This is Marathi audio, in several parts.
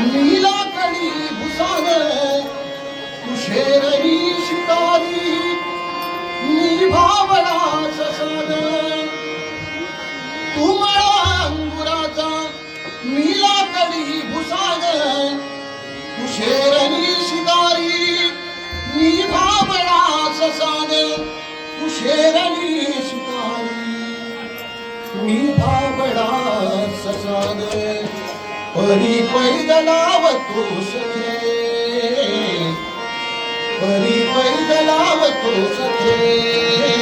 नीला कली भुसावळ कुशेरही शिकारी निभावला ससाद तुमळा अंगुराचा नीला कली भुसावळ परी पैदलावतो सखे परी पैदलावतो सखे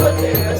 você.